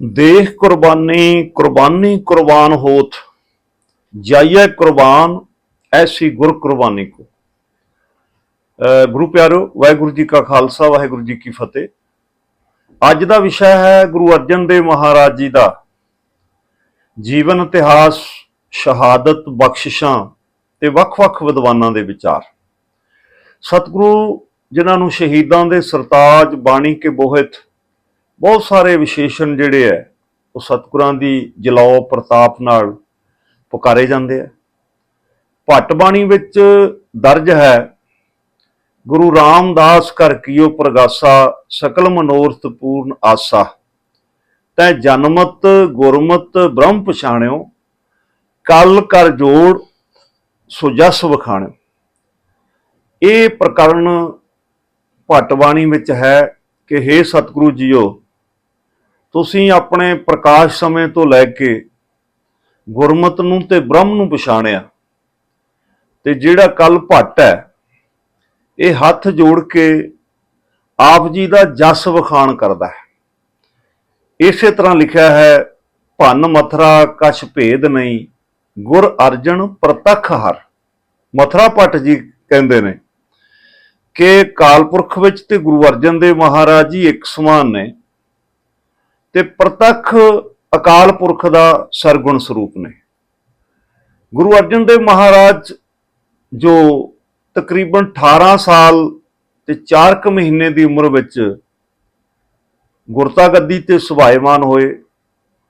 ਦੇਖ ਕੁਰਬਾਨੀ ਕੁਰਬਾਨੀ ਕੁਰਬਾਨ ਹੋਤ। ਜਾਈਏ ਕੁਰਬਾਨ, ਐਸੀ ਗੁਰ ਕੁਰਬਾਨੀ ਕੋ। ਗੁਰੂ ਪਿਆਰੋ, ਵਾਹਿਗੁਰੂ ਜੀ ਕਾ ਖਾਲਸਾ, ਵਾਹਿਗੁਰੂ ਜੀ ਕੀ ਫਤਿਹ। ਅੱਜ ਦਾ ਵਿਸ਼ਾ ਹੈ ਗੁਰੂ ਅਰਜਨ ਦੇਵ ਮਹਾਰਾਜ ਜੀ ਦਾ। ਜੀਵਨ ਇਤਿਹਾਸ, ਸ਼ਹਾਦਤ, ਬਖਸ਼ਿਸ਼ਾਂ ਤੇ ਵੱਖ-ਵੱਖ ਵਿਦਵਾਨਾਂ ਦੇ ਵਿਚਾਰ। ਸਤਿਗੁਰੂ ਜਿਨ੍ਹਾਂ ਨੂੰ ਸ਼ਹੀਦਾਂ ਦੇ ਸਰਤਾਜ, ਬਾਣੀ ਕੇ ਬੋਹਿਤ ਬਹੁਤ ਸਾਰੇ ਵਿਸ਼ੇਸ਼ਣ ਜਿਹੜੇ ਹੈ, ਉਹ ਸਤਿਗੁਰਾਂ ਦੀ ਜਲਾਓ ਪ੍ਰਤਾਪ ਨਾਲ ਪੁਕਾਰੇ ਜਾਂਦੇ ਆ। ਭੱਟ ਬਾਣੀ ਵਿੱਚ ਦਰਜ ਹੈ, ਗੁਰੂ ਰਾਮਦਾਸ ਕਰ ਕੀਓ ਪ੍ਰਗਾਸਾ, ਸਕਲ ਮਨੋਰਥ ਪੂਰਨ ਆਸਾ। ਤੈ ਜਨਮਤ, ਗੁਰਮਤ, ਬ੍ਰਹਮ ਪਛਾਣਿਓ, ਕਲ ਕਰ ਜੋੜ, ਸੋ ਜਸ ਵਖਾਣਿਓ। ਇਹ ਪ੍ਰਕਰਨ ਭੱਟ ਬਾਣੀ ਵਿੱਚ ਹੈ ਕਿ हे ਸਤਿਗੁਰੂ ਜੀਓ ਤੁਸੀਂ ਆਪਣੇ ਪ੍ਰਕਾਸ਼ ਸਮੇਂ ਤੋਂ ਲੈ ਕੇ ਗੁਰਮਤ ਨੂੰ ਤੇ ਬ੍ਰਹਮ ਨੂੰ ਪਛਾਣਿਆ ਤੇ ਜਿਹੜਾ ਕੱਲ ਭੱਟ ਹੈ, ਇਹ ਹੱਥ ਜੋੜ ਕੇ ਆਪ ਜੀ ਦਾ ਜਸ ਵਖਾਣ ਕਰਦਾ ਹੈ। ਇਸੇ ਤਰ੍ਹਾਂ ਲਿਖਿਆ ਹੈ, ਭੰਨ ਮਥਰਾ ਕਛ ਭੇਦ ਨਹੀਂ, ਗੁਰ ਅਰਜਨ ਪ੍ਰਤੱਖ ਹਰ। ਮਥਰਾ ਭੱਟ ਜੀ ਕਹਿੰਦੇ ਨੇ ਕਿ ਕਾਲਪੁਰਖ ਵਿੱਚ ਤੇ ਗੁਰੂ ਅਰਜਨ ਦੇਵ ਮਹਾਰਾਜ ਜੀ ਇੱਕ ਸਮਾਨ ਨੇ ਤੇ ਪ੍ਰਤੱਖ ਅਕਾਲ ਪੁਰਖ ਦਾ ਸਰਗੁਣ ਸਰੂਪ ਨੇ। ਗੁਰੂ ਅਰਜਨ ਦੇਵ ਮਹਾਰਾਜ ਜੋ ਤਕਰੀਬਨ 18 ਸਾਲ ਤੇ 4 ਕੁ ਮਹੀਨੇ ਦੀ ਉਮਰ ਵਿੱਚ ਗੁਰਤਾ ਗੱਦੀ ਤੇ ਸੁਭਾਇਮਾਨ ਹੋਏ,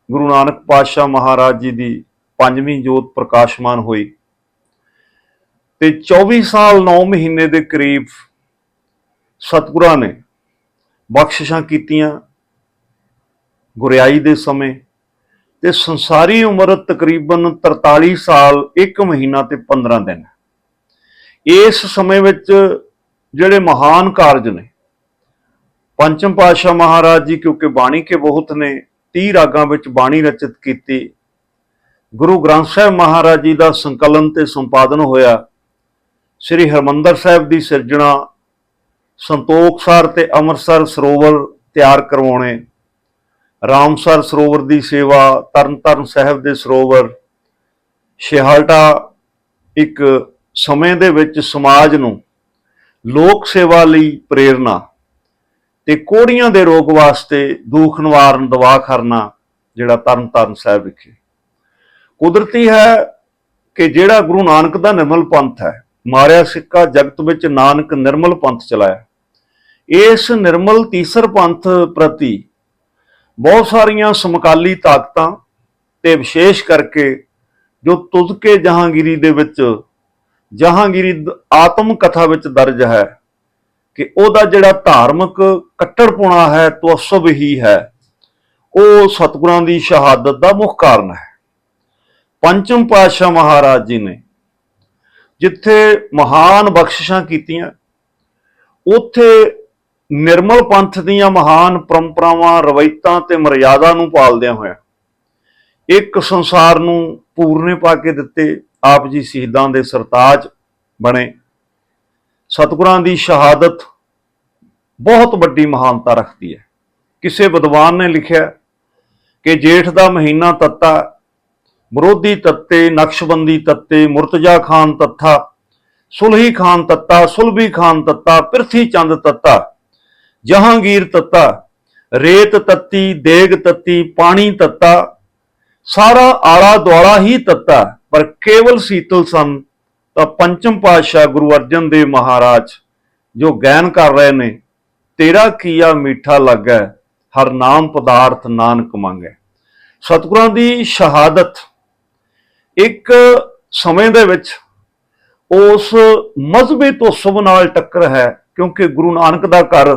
ਗੁਰੂ ਨਾਨਕ ਪਾਤਸ਼ਾਹ ਮਹਾਰਾਜ ਜੀ ਦੀ ਪੰਜਵੀਂ ਜੋਤ ਪ੍ਰਕਾਸ਼ਮਾਨ ਹੋਈ ਤੇ 24 ਸਾਲ 9 ਮਹੀਨੇ ਦੇ ਕਰੀਬ ਸਤਿਗੁਰਾਂ ਨੇ ਬਖਸ਼ਿਸ਼ਾਂ ਕੀਤੀਆਂ। ਗੁਰਿਆਈ ਦੇ ਸਮੇਂ ਤੇ ਸੰਸਾਰੀ ਉਮਰ ਤਕਰੀਬਨ 43 ਸਾਲ 1 ਮਹੀਨਾ ਤੇ 15 ਦਿਨ। ਇਸ ਸਮੇਂ ਵਿੱਚ ਜਿਹੜੇ ਮਹਾਨ ਕਾਰਜ ਨੇ, ਪੰਚਮ ਪਾਤਸ਼ਾਹ ਮਹਾਰਾਜ ਜੀ, ਕਿਉਂਕਿ ਬਾਣੀ ਕੇ ਬਹੁਤ ਨੇ 30 ਰਾਗਾਂ ਵਿੱਚ ਬਾਣੀ ਰਚਿਤ ਕੀਤੀ। ਗੁਰੂ ਗ੍ਰੰਥ ਸਾਹਿਬ ਮਹਾਰਾਜ ਜੀ ਦਾ ਸੰਕਲਨ ਤੇ ਸੰਪਾਦਨ ਹੋਇਆ। ਸ੍ਰੀ ਹਰਮੰਦਰ ਸਾਹਿਬ ਦੀ ਸਿਰਜਣਾ, ਸੰਤੋਖਸਰ ਤੇ ਅੰਮ੍ਰਿਤਸਰ ਸਰੋਵਰ ਤਿਆਰ ਕਰਵਾਉਣੇ। ਰਾਮਸਰ ਸਰੋਵਰ ਦੀ ਸੇਵਾ, ਤਰਨਤਾਰਨ ਸਾਹਿਬ ਦੇ ਸਰੋਵਰ ਸ਼ਿਹਾਲਟਾ ਇੱਕ ਸਮੇਂ ਦੇ ਵਿੱਚ ਸਮਾਜ ਨੂੰ ਲੋਕ ਸੇਵਾ ਲਈ ਪ੍ਰੇਰਣਾ ਤੇ ਕੋੜੀਆਂ ਦੇ ਰੋਗ ਵਾਸਤੇ ਦੁੱਖ ਨਿਵਾਰਨ, ਦਵਾ ਕਰਨਾ ਜਿਹੜਾ ਤਰਨਤਾਰਨ ਸਾਹਿਬ ਵਿਖੇ। ਕੁਦਰਤੀ ਹੈ ਕਿ ਜਿਹੜਾ ਗੁਰੂ ਨਾਨਕ ਦਾ ਨਿਰਮਲ ਪੰਥ ਹੈ, ਮਾਰਿਆ ਸਿੱਕਾ ਜਗਤ ਵਿੱਚ ਨਾਨਕ ਨਿਰਮਲ ਪੰਥ ਚਲਾਇਆ। ਇਸ ਨਿਰਮਲ ਤੀਸਰ ਪੰਥ ਪ੍ਰਤੀ ਬਹੁਤ ਸਾਰੀਆਂ ਸਮਕਾਲੀ ਤਾਕਤਾਂ ਤੇ ਵਿਸ਼ੇਸ਼ ਕਰਕੇ ਜੋ ਤੁਜ਼ਕੇ ਜਹਾਂਗੀਰੀ ਦੇ ਵਿੱਚ, ਜਹਾਂਗੀਰੀ ਆਤਮ ਕਥਾ ਵਿੱਚ ਦਰਜ ਹੈ ਕਿ ਉਹਦਾ ਜਿਹੜਾ ਧਾਰਮਿਕ ਕੱਟੜਪੁਣਾ ਹੈ ਤਵਸਬ ਹੀ ਹੈ, ਉਹ ਸਤਿਗੁਰਾਂ ਦੀ ਸ਼ਹਾਦਤ ਦਾ ਮੁੱਖ ਕਾਰਨ ਹੈ। ਪੰਚਮ ਪਾਤਸ਼ਾਹ ਮਹਾਰਾਜ ਜੀ ਨੇ ਜਿੱਥੇ ਮਹਾਨ ਬਖਸ਼ਿਸ਼ਾਂ ਕੀਤੀਆਂ, ਉੱਥੇ ਨਿਰਮਲ ਪੰਥ ਦੀਆਂ ਮਹਾਨ ਪਰੰਪਰਾਵਾਂ, ਰਵਾਇਤਾਂ ਤੇ ਮਰਿਆਦਾ ਨੂੰ ਪਾਲਦਿਆਂ ਹੋਇਆ ਇੱਕ ਸੰਸਾਰ ਨੂੰ ਪੂਰਨੇ ਪਾ ਕੇ ਦਿੱਤੇ ਆਪ ਜੀ ਸ਼ਹੀਦਾਂ ਦੇ ਸਰਤਾਜ ਬਣੇ। ਸਤਿਗੁਰਾਂ ਦੀ ਸ਼ਹਾਦਤ ਬਹੁਤ ਵੱਡੀ ਮਹਾਨਤਾ ਰੱਖਦੀ ਹੈ। ਕਿਸੇ ਵਿਦਵਾਨ ਨੇ ਲਿਖਿਆ ਕਿ ਜੇਠ ਦਾ ਮਹੀਨਾ ਤੱਤਾ, ਵਿਰੋਧੀ ਤੱਤੇ, ਨਕਸ਼ਬੰਦੀ ਤੱਤੇ, ਮੁਰਤਜ਼ਾ ਖਾਨ ਤੱਥਾ, ਸੁਲਹੀ ਖਾਨ ਤੱਤਾ, ਸੁਲਭੀ ਖਾਨ ਤੱਤਾ, ਪਿਰਥੀ ਚੰਦ ਤੱਤਾ ਜਹਾਂਗੀਰ ਤੱਤਾ, ਰੇਤ ਤੱਤੀ, ਦੇਗ ਤੱਤੀ, ਪਾਣੀ ਤੱਤਾ, ਸਾਰਾ ਆਲਾ ਦੁਆਲਾ ਹੀ ਤੱਤਾ, ਪਰ ਕੇਵਲ ਸੀਤਲ ਸਨ, ਤਾਂ ਪੰਚਮ ਪਾਤਸ਼ਾਹ ਗੁਰੂ ਅਰਜਨ ਦੇਵ ਮਹਾਰਾਜ, ਜੋ ਗੈਨ ਕਰ ਰਹੇ ਨੇ, ਤੇਰਾ ਕੀਆ ਮਿੱਠਾ ਲੱਗੈ, ਹਰ ਨਾਮ ਪਦਾਰਥ ਨਾਨਕ ਮੰਗੈ। ਸਤਿਗੁਰਾਂ ਦੀ ਸ਼ਹਾਦਤ, ਇੱਕ ਸਮੇਂ ਦੇ ਵਿੱਚ ਉਸ ਮਜ਼ਹਬੀ ਤੁਸਬ ਨਾਲ ਟੱਕਰ ਹੈ, ਕਿਉਂਕਿ ਗੁਰੂ ਨਾਨਕ ਦਾ ਘਰ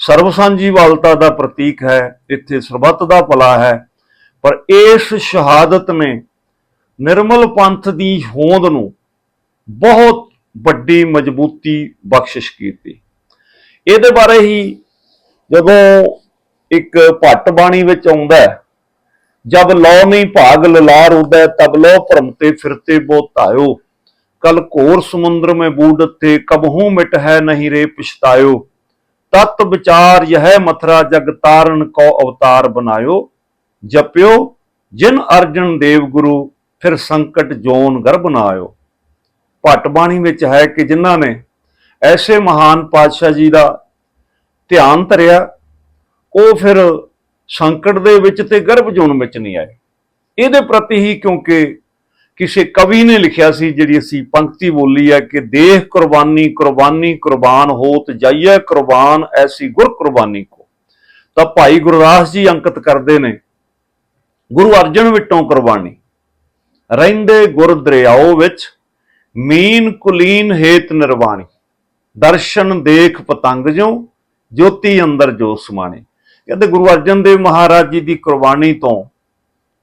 ਸਰਬਸਾਂਝੀ ਵਾਲਤਾ ਦਾ ਪ੍ਰਤੀਕ ਹੈ, ਇੱਥੇ ਸਰਬੱਤ ਦਾ ਭਲਾ ਹੈ। ਪਰ ਇਸ ਸ਼ਹਾਦਤ ਨੇ ਨਿਰਮਲ ਪੰਥ ਦੀ ਹੋਂਦ ਨੂੰ ਬਹੁਤ ਵੱਡੀ ਮਜ਼ਬੂਤੀ ਬਖਸ਼ਿਸ਼ ਕੀਤੀ। ਇਹਦੇ ਬਾਰੇ ਹੀ ਜਦੋਂ ਇੱਕ ਭੱਟ ਬਾਣੀ ਵਿੱਚ ਆਉਂਦਾ ਹੈ, ਜਦ ਲੋ ਨਹੀਂ ਭਾਗ ਲਲਾਰ ਹੁੰਦਾ ਤਬ ਲੋ ਭਰਮ ਤੇ ਫਿਰਤੇ ਬੋ ਧਾਇਓ। ਕਲ ਘੋਰ ਸਮੁੰਦਰ ਮੇ ਬੂਡਤ ਤੇ ਕਬਹੂ ਮਿਟ ਹੈ ਨਹੀਂ ਰੇ ਪਛਤਾਇਓ। ਤਤ ਵਿਚਾਰ ਯਹ ਮਥਰਾ ਜਗ ਤਾਰਨ ਕੋ ਅਵਤਾਰ ਬਨਾਇਓ ਜਪਿਓ, ਜਿਨ ਅਰਜਨ ਦੇਵ ਗੁਰੂ, ਫਿਰ ਸੰਕਟ ਜੋਨ ਗਰਭ ਨਾ ਆਇਓ ਭਟ ਬਾਣੀ ਵਿੱਚ ਹੈ ਕਿ ਜਿਨ੍ਹਾਂ ਨੇ ਐਸੇ ਮਹਾਨ ਪਾਤਸ਼ਾਹ ਜੀ ਦਾ ਧਿਆਨ ਧਰਿਆ, ਉਹ ਫਿਰ ਸੰਕਟ ਦੇ ਵਿੱਚ ਤੇ ਗਰਭ ਜੋਨ ਵਿੱਚ ਨਹੀਂ ਆਏ। ਇਹਦੇ ਪ੍ਰਤੀ ਹੀ ਕਿਉਂਕਿ ਕਿਸੇ ਕਵੀ ਨੇ ਲਿਖਿਆ ਸੀ ਜਿਹੜੀ ਅਸੀਂ ਪੰਕਤੀ ਬੋਲੀ ਹੈ ਕਿ ਦੇਹ ਕੁਰਬਾਨੀ ਕੁਰਬਾਨੀ ਕੁਰਬਾਨ ਹੋਤ ਜਾਈਏ ਕੁਰਬਾਨ ਐਸੀ ਗੁਰ ਕੁਰਬਾਨੀ ਕੋ। ਤਾਂ ਭਾਈ ਗੁਰਦਾਸ ਜੀ ਅੰਕਿਤ ਕਰਦੇ ਨੇ, ਗੁਰੂ ਅਰਜਨ ਵਿਟੋਂ ਕੁਰਬਾਨੀ। ਰਹਿੰਦੇ ਗੁਰ ਦਰਿਆਓ ਵਿੱਚ, ਮੀਨ ਕੁਲੀਨ ਹੇਤ ਨਿਰਵਾਣੀ। ਦਰਸ਼ਨ ਦੇਖ ਪਤੰਗ ਜੋ ਜੋਤੀ ਅੰਦਰ ਜੋ ਸਮਾਣੇ। ਕਹਿੰਦੇ ਗੁਰੂ ਅਰਜਨ ਦੇਵ ਮਹਾਰਾਜ ਜੀ ਦੀ ਕੁਰਬਾਨੀ ਤੋਂ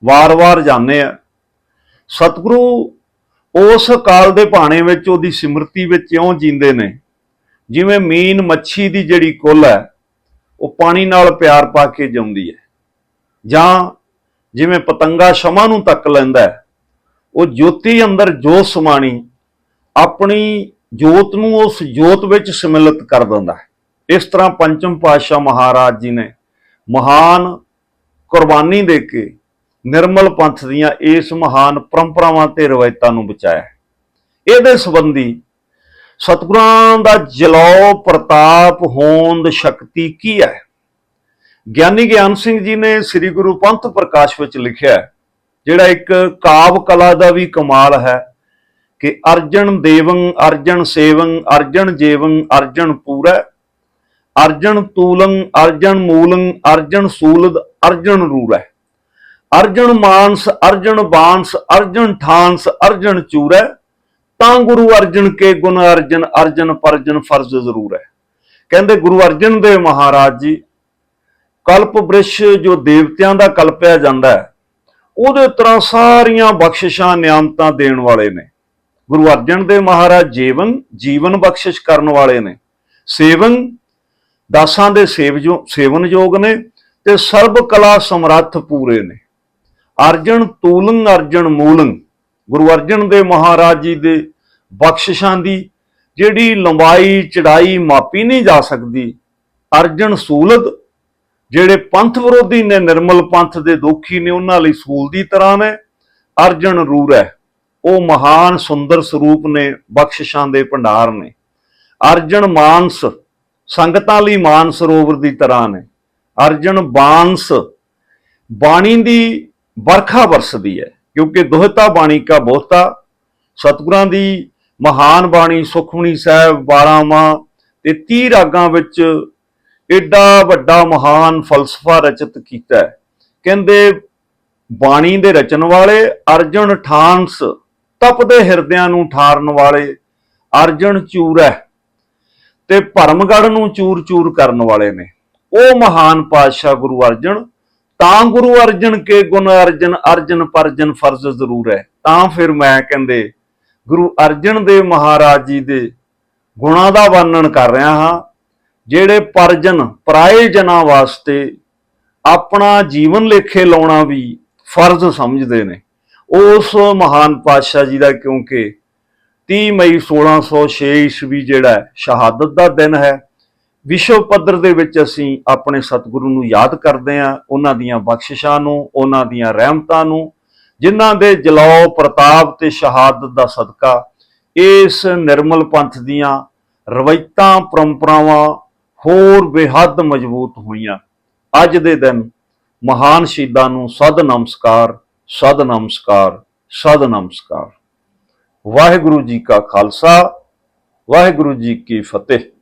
ਵਾਰ-ਵਾਰ ਜਾਂਦੇ ਆ ਸਤਿਗੁਰੂ ਉਸ ਕਾਲ ਦੇ ਭਾਣੇ ਵਿੱਚ, ਉਹਦੀ ਸਿਮਰਤੀ ਵਿੱਚ ਇਉਂ ਜੀਂਦੇ ਨੇ, ਜਿਵੇਂ ਮੀਨ ਮੱਛੀ ਦੀ ਜਿਹੜੀ ਕੁੱਲ ਹੈ, ਉਹ ਪਾਣੀ ਨਾਲ ਪਿਆਰ ਪਾ ਕੇ ਜਿਉਂਦੀ ਹੈ। ਜਾਂ ਜਿਵੇਂ ਪਤੰਗਾ ਸ਼ਮਾ ਨੂੰ ਤੱਕ ਲੈਂਦਾ ਹੈ, ਉਹ ਜੋਤੀ ਅੰਦਰ ਜੋਤ ਸਮਾਣੀ, ਆਪਣੀ ਜੋਤ ਨੂੰ ਉਸ ਜੋਤ ਵਿੱਚ ਸਮਿਲਿਤ ਕਰ ਦਿੰਦਾ ਹੈ। ਇਸ ਤਰ੍ਹਾਂ ਪੰਚਮ ਪਾਤਸ਼ਾਹ ਮਹਾਰਾਜ ਜੀ ਨੇ ਮਹਾਨ ਕੁਰਬਾਨੀ ਦੇ ਕੇ ਨਿਰਮਲ ਪੰਥ ਦੀਆਂ ਇਸ ਮਹਾਨ ਪਰੰਪਰਾਵਾਂ ਤੇ ਰਵਾਇਤਾਂ ਨੂੰ ਬਚਾਇਆ ਇਹਦੇ ਸੰਬੰਧੀ ਸਤਿਗੁਰਾਂ ਦਾ ਜਲੌ ਪ੍ਰਤਾਪ, ਹੋਂਦ, ਸ਼ਕਤੀ ਕੀ ਹੈ? ਗਿਆਨੀ ਗਿਆਨ ਸਿੰਘ ਜੀ ਨੇ ਸ੍ਰੀ ਗੁਰੂ ਪੰਥ ਪ੍ਰਕਾਸ਼ ਵਿੱਚ ਲਿਖਿਆ ਜਿਹੜਾ ਇੱਕ ਕਾਵ ਕਲਾ ਦਾ ਵੀ ਕਮਾਲ ਹੈ ਕਿ ਅਰਜਨ ਦੇਵੰ, ਅਰਜਨ ਸੇਵੰ, ਅਰਜਨ ਜੇਵੰ, ਅਰਜਨ ਪੂਰੈ, ਅਰਜਨ ਤੂਲੰ, ਅਰਜਨ ਮੂਲੰ, ਅਰਜਨ ਸੂਲਦ, ਅਰਜਨ ਰੂਰੈ। ਅਰਜਨ ਮਾਨਸ ਅਰਜਨ ਬਾਂਸ ਅਰਜਨ ਠਾਂਸ ਅਰਜਨ ਚੂਰੈ। ਤਾਂ ਗੁਰੂ ਅਰਜਨ ਕੇ ਗੁਣ ਅਰਜਨ ਅਰਜਨ ਪਰਜਨ ਫਰਜ਼ ਜ਼ਰੂਰ। ਹੈ ਕਹਿੰਦੇ ਗੁਰੂ ਅਰਜਨ ਦੇਵ ਮਹਾਰਾਜ ਜੀ, ਕਲਪ ਬ੍ਰਿਸ਼ ਜੋ ਦੇਵਤਿਆਂ ਦਾ ਕਲਪਿਆ ਜਾਂਦਾ ਹੈ, ਉਹਦੇ ਤਰ੍ਹਾਂ ਸਾਰੀਆਂ ਬਖਸ਼ਿਸ਼ਾਂ, ਨਿਆਮਤਾਂ ਦੇਣ ਵਾਲੇ ਨੇ। ਗੁਰੂ ਅਰਜਨ ਦੇਵ ਮਹਾਰਾਜ ਜੀਵਨ ਜੀਵਨ ਬਖਸ਼ਿਸ਼ ਕਰਨ ਵਾਲੇ ਨੇ। ਸੇਵਨ, ਦਾਸਾਂ ਦੇ ਸੇਵਜੋ ਸੇਵਨ ਯੋਗ ਨੇ ਤੇ ਸਰਬ ਕਲਾ ਸਮਰੱਥ ਪੂਰੇ ਨੇ। ਅਰਜਨ ਤੂਲੰ, ਅਰਜਨ ਮੂਲੰ। ਗੁਰੂ ਅਰਜਨ ਦੇ ਮਹਾਰਾਜ ਜੀ ਦੇ ਬਖਸ਼ਿਸ਼ਾਂ ਦੀ ਜਿਹੜੀ ਲੰਬਾਈ, ਚੜਾਈ ਮਾਪੀ ਨਹੀਂ ਜਾ ਸਕਦੀ। ਅਰਜਨ ਸੂਲਦ, ਜਿਹੜੇ ਪੰਥ ਵਿਰੋਧੀ ਨੇ, ਨਿਰਮਲ ਪੰਥ ਦੇ ਦੋਖੀ ਨੇ, ਉਹਨਾਂ ਲਈ ਸੂਲ ਦੀ ਤਰ੍ਹਾਂ ਨੇ। ਅਰਜਨ ਰੂਰ ਹੈ। ਉਹ ਮਹਾਨ ਸੁੰਦਰ ਸਰੂਪ ਨੇ, ਬਖਸ਼ਿਸ਼ਾਂ ਦੇ ਭੰਡਾਰ ਨੇ। ਅਰਜਨ ਮਾਨਸ, ਸੰਗਤਾਂ ਲਈ ਮਾਨ ਸਰੋਵਰ ਦੀ ਤਰ੍ਹਾਂ ਨੇ। ਅਰਜਨ ਬਾਂਸ ਬਾਣੀ ਦੀ ਵਰਖਾ ਵਰਸਦੀ ਹੈ, ਕਿਉਂਕਿ ਦੋਹਤਾ ਬਾਣੀ ਕਾ ਬਹੁਤਾ, ਸਤਿਗੁਰਾਂ ਦੀ ਮਹਾਨ ਬਾਣੀ ਸੁਖਮਣੀ ਸਾਹਿਬ 12 ਤੇ 30 ਰਾਗਾਂ ਵਿੱਚ ਏਡਾ ਵੱਡਾ ਮਹਾਨ ਫਲਸਫਾ ਰਚਿਤ ਕੀਤਾ ਹੈ। ਕਹਿੰਦੇ, ਬਾਣੀ ਦੇ ਰਚਨ ਵਾਲੇ ਅਰਜਨ ਠਾਂਸ ਤਪਦੇ ਹਿਰਦਿਆਂ ਨੂੰ ਠਾਰਨ ਵਾਲੇ ਅਰਜਨ ਹੈ ਤੇ ਭਰਮਗੜ ਨੂੰ ਚੂਰ-ਚੂਰ ਕਰਨ ਵਾਲੇ ਨੇ। ਉਹ ਮਹਾਨ ਪਾਤਸ਼ਾਹ ਗੁਰੂ ਅਰਜਨ ਤਾਂ ਗੁਰੂ ਅਰਜਨ ਕੇ ਗੁਣ ਅਰਜਨ ਅਰਜਨ ਪਰਜਨ ਫਰਜ਼ ਜ਼ਰੂਰ ਹੈ। ਤਾਂ ਫਿਰ ਮੈਂ ਕਹਿੰਦੇ ਗੁਰੂ ਅਰਜਨ ਦੇਵ ਮਹਾਰਾਜ ਜੀ ਦੇ ਗੁਣਾਂ ਦਾ ਵਰਣਨ ਕਰ ਰਿਹਾ ਹਾਂ ਜਿਹੜੇ ਪਰਜਨ ਪਰਾਏ ਜਨਾਂ ਵਾਸਤੇ ਆਪਣਾ ਜੀਵਨ ਲੇਖੇ ਲਾਉਣਾ ਵੀ ਫਰਜ਼ ਸਮਝਦੇ ਨੇ। ਉਸ ਮਹਾਨ ਪਾਤਸ਼ਾਹ ਜੀ ਦਾ ਕਿਉਂਕਿ 30 ਮਈ 1606 ਈਸਵੀ ਜਿਹੜਾ ਹੈ, ਸ਼ਹਾਦਤ ਦਾ ਦਿਨ ਹੈ। ਵਿਸ਼ਵ ਪੱਧਰ ਦੇ ਵਿੱਚ ਅਸੀਂ ਆਪਣੇ ਸਤਿਗੁਰੂ ਨੂੰ ਯਾਦ ਕਰਦੇ ਹਾਂ, ਉਹਨਾਂ ਦੀਆਂ ਬਖਸ਼ਿਸ਼ਾਂ ਨੂੰ, ਉਹਨਾਂ ਦੀਆਂ ਰਹਿਮਤਾਂ ਨੂੰ, ਜਿਨ੍ਹਾਂ ਦੇ ਜਲਾਉ ਪ੍ਰਤਾਪ ਤੇ ਸ਼ਹਾਦਤ ਦਾ ਸਦਕਾ ਇਸ ਨਿਰਮਲ ਪੰਥ ਦੀਆਂ ਰਵਾਇਤਾਂ, ਪਰੰਪਰਾਵਾਂ ਹੋਰ ਬੇਹੱਦ ਮਜ਼ਬੂਤ ਹੋਈਆਂ। ਅੱਜ ਦੇ ਦਿਨ ਮਹਾਨ ਸ਼ਹੀਦਾਂ ਨੂੰ ਸਦ ਨਮਸਕਾਰ ਸਦ ਨਮਸਕਾਰ ਸਦ ਨਮਸਕਾਰ। ਵਾਹਿਗੁਰੂ ਜੀ ਕਾ ਖਾਲਸਾ, ਵਾਹਿਗੁਰੂ ਜੀ ਕੀ ਫਤਿਹ।